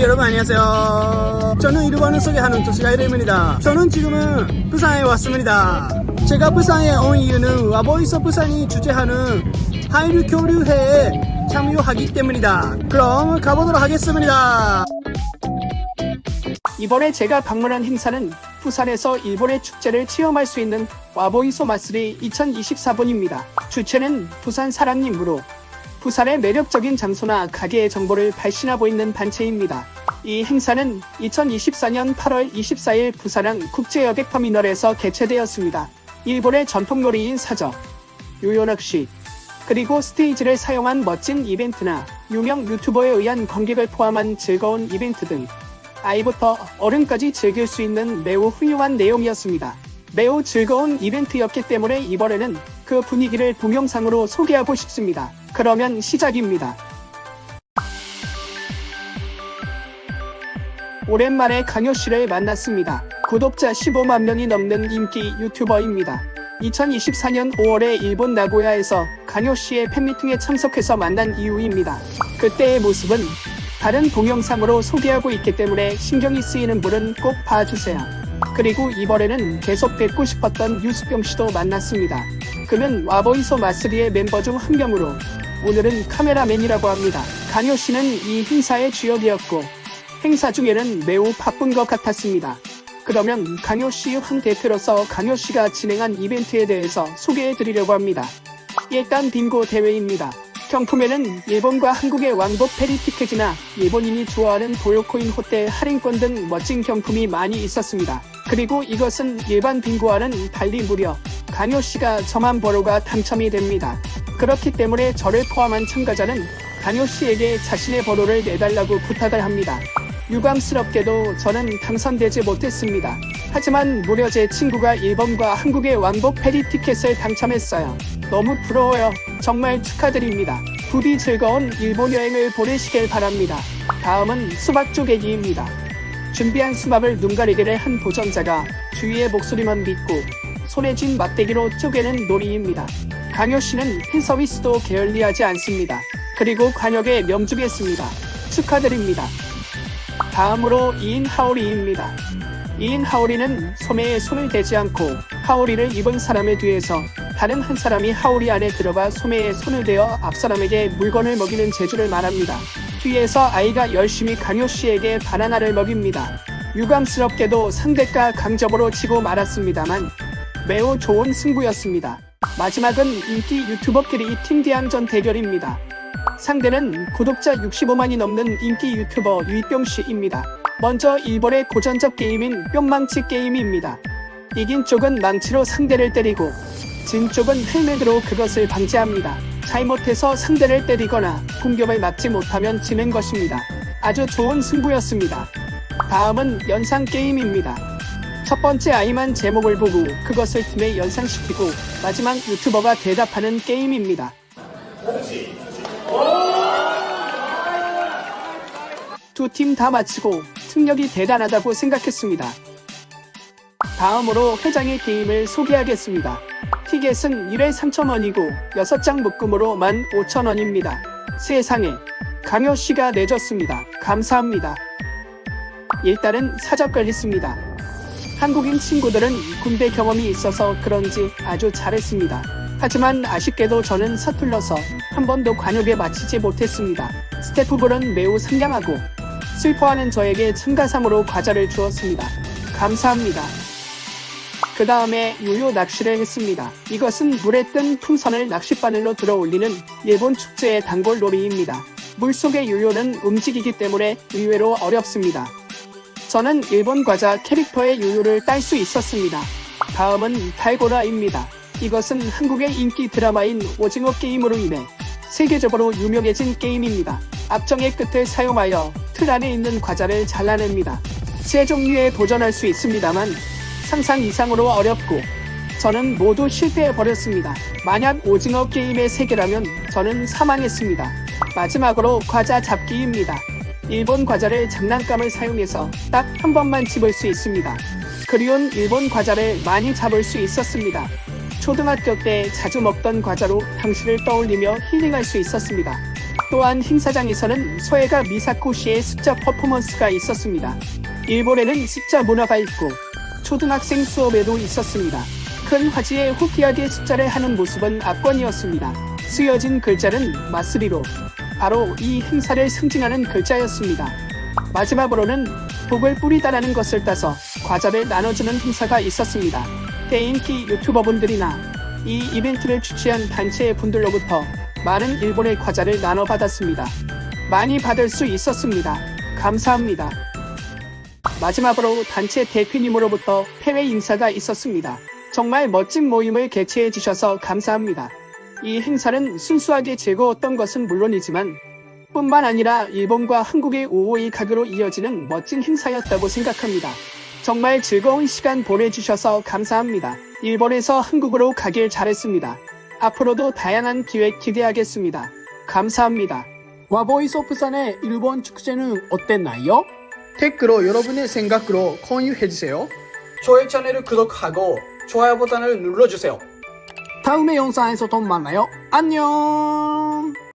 여러분 안녕하세요. 저는 일본을 소개하는 도시가 이름입니다. 저는 지금은 부산에 왔습니다. 제가 부산에 온 이유는 와보이서 부산이 주재하는 한일 교류회에 참여하기 때문이다. 그럼 가보도록 하겠습니다. 이번에 제가 방문한 행사는 부산에서 일본의 축제를 체험할 수 있는 와보이소 마쓰리 2024번입니다. 주최는 부산 사랑님으로 부산의 매력적인 장소나 가게의 정보를 발신하고 있는 단체입니다. 이 행사는 2024년 8월 24일 부산항 국제여객터미널에서 개최되었습니다. 일본의 전통놀이인 사저, 요요낚시, 그리고 스테이지를 사용한 멋진 이벤트나 유명 유튜버에 의한 관객을 포함한 즐거운 이벤트 등 아이부터 어른까지 즐길 수 있는 매우 훌륭한 내용이었습니다. 매우 즐거운 이벤트였기 때문에 이번에는 그 분위기를 동영상으로 소개하고 싶습니다. 그러면 시작입니다. 오랜만에 강효 씨를 만났습니다. 구독자 15만 명이 넘는 인기 유튜버입니다. 2024년 5월에 일본 나고야에서 강효 씨의 팬미팅에 참석해서 만난 이유입니다. 그때의 모습은 다른 동영상으로 소개하고 있기 때문에 신경이 쓰이는 분은 꼭 봐주세요. 그리고 이번에는 계속 뵙고 싶었던 유수병 씨도 만났습니다. 그는 와보이소 마쓰리의 멤버 중 한 명으로 오늘은 카메라맨이라고 합니다. 강효 씨는 이 행사의 주역이었고 행사 중에는 매우 바쁜 것 같았습니다. 그러면 강효 씨한 대표로서 강효 씨가 진행한 이벤트에 대해서 소개해 드리려고 합니다. 일단 빙고 대회입니다. 경품에는 일본과 한국의 왕복 페리 티켓이나 일본인이 좋아하는 도요코인 호텔 할인권 등 멋진 경품이 많이 있었습니다. 그리고 이것은 일반 빙고와는 달리 무려 강효 씨가 저만 번호가 당첨이 됩니다. 그렇기 때문에 저를 포함한 참가자는 강효 씨에게 자신의 번호를 내달라고 부탁을 합니다. 유감스럽게도 저는 당선되지 못했습니다. 하지만 무려 제 친구가 일본과 한국의 왕복 페리 티켓을 당첨했어요. 너무 부러워요. 정말 축하드립니다. 부디 즐거운 일본 여행을 보내시길 바랍니다. 다음은 수박 쪼개기입니다. 준비한 수박을 눈 가리기를 한 도전자가 주위의 목소리만 믿고 손에 쥔 막대기로 쪼개는 놀이입니다. 강효 씨는 팬 서비스도 게을리하지 않습니다. 그리고 관역에 명주겠습니다. 축하드립니다. 다음으로 2인 하오리입니다. 2인 하오리는 소매에 손을 대지 않고 하오리를 입은 사람의 뒤에서 다른 한 사람이 하오리 안에 들어가 소매에 손을 대어 앞 사람에게 물건을 먹이는 재주를 말합니다. 뒤에서 아이가 열심히 강효 씨에게 바나나를 먹입니다. 유감스럽게도 상대가 강접으로 치고 말았습니다만 매우 좋은 승부였습니다. 마지막은 인기 유튜버끼리 팀 대항전 대결입니다. 상대는 구독자 65만이 넘는 인기 유튜버 유이병 씨입니다. 먼저 일본의 고전적 게임인 뿅망치 게임입니다. 이긴 쪽은 망치로 상대를 때리고 진 쪽은 헬멧으로 그것을 방지합니다. 잘못해서 상대를 때리거나 공격을 막지 못하면 지는 것입니다. 아주 좋은 승부였습니다. 다음은 연상 게임입니다. 첫 번째 아이만 제목을 보고 그것을 팀에 연상시키고 마지막 유튜버가 대답하는 게임입니다. 두 팀 다 마치고 승력이 대단하다고 생각했습니다. 다음으로 회장의 게임을 소개하겠습니다. 티켓은 1회 3,000원이고 6장 묶음으로 15,000원입니다. 세상에 강효 씨가 내줬습니다. 감사합니다. 일단은 사적걸 했습니다. 한국인 친구들은 군대 경험이 있어서 그런지 아주 잘했습니다. 하지만 아쉽게도 저는 서툴러서 한 번도 관역에 마치지 못했습니다. 스태프분은 매우 상냥하고 슬퍼하는 저에게 참가상으로 과자를 주었습니다. 감사합니다. 그 다음에 요요 낚시를 했습니다. 이것은 물에 뜬 풍선을 낚싯바늘로 들어 올리는 일본 축제의 단골 놀이입니다. 물속의 요요는 움직이기 때문에 의외로 어렵습니다. 저는 일본 과자 캐릭터의 요요를 딸 수 있었습니다. 다음은 달고라입니다. 이것은 한국의 인기 드라마인 오징어 게임으로 인해 세계적으로 유명해진 게임입니다. 앞정의 끝을 사용하여 틀 안에 있는 과자를 잘라냅니다. 세 종류에 도전할 수 있습니다만 상상 이상으로 어렵고 저는 모두 실패해 버렸습니다. 만약 오징어 게임의 세계라면 저는 사망했습니다. 마지막으로 과자 잡기입니다. 일본 과자를 장난감을 사용해서 딱 한 번만 집을 수 있습니다. 그리운 일본 과자를 많이 잡을 수 있었습니다. 초등학교 때 자주 먹던 과자로 당시를 떠올리며 힐링할 수 있었습니다. 또한 행사장에서는 소혜가 미사코 씨의 숫자 퍼포먼스가 있었습니다. 일본에는 숫자 문화가 있고 초등학생 수업에도 있었습니다. 큰 화지에 호기하게 숫자를 하는 모습은 압권이었습니다. 쓰여진 글자는 마쓰리로 바로 이 행사를 승진하는 글자였습니다. 마지막으로는 복을 뿌리다라는 것을 따서 과자를 나눠주는 행사가 있었습니다. 대인기 유튜버분들이나 이 이벤트를 주최한 단체 분들로부터 많은 일본의 과자를 나눠받았습니다. 많이 받을 수 있었습니다. 감사합니다. 마지막으로 단체 대표님으로부터 해외 인사가 있었습니다. 정말 멋진 모임을 개최해 주셔서 감사합니다. 이 행사는 순수하게 즐거웠던 것은 물론이지만 뿐만 아니라 일본과 한국의 오오이 각으로 이어지는 멋진 행사였다고 생각합니다. 정말 즐거운 시간 보내주셔서 감사합니다. 일본에서 한국으로 가길 잘했습니다. 앞으로도 다양한 기획 기대하겠습니다. 감사합니다. 와보이소 부산의 일본 축제는 어땠나요? 댓글로 여러분의 생각으로 공유해주세요. 저의 채널을 구독하고 좋아요 버튼을 눌러주세요. 다음의 영상에서 또 만나요. 안녕!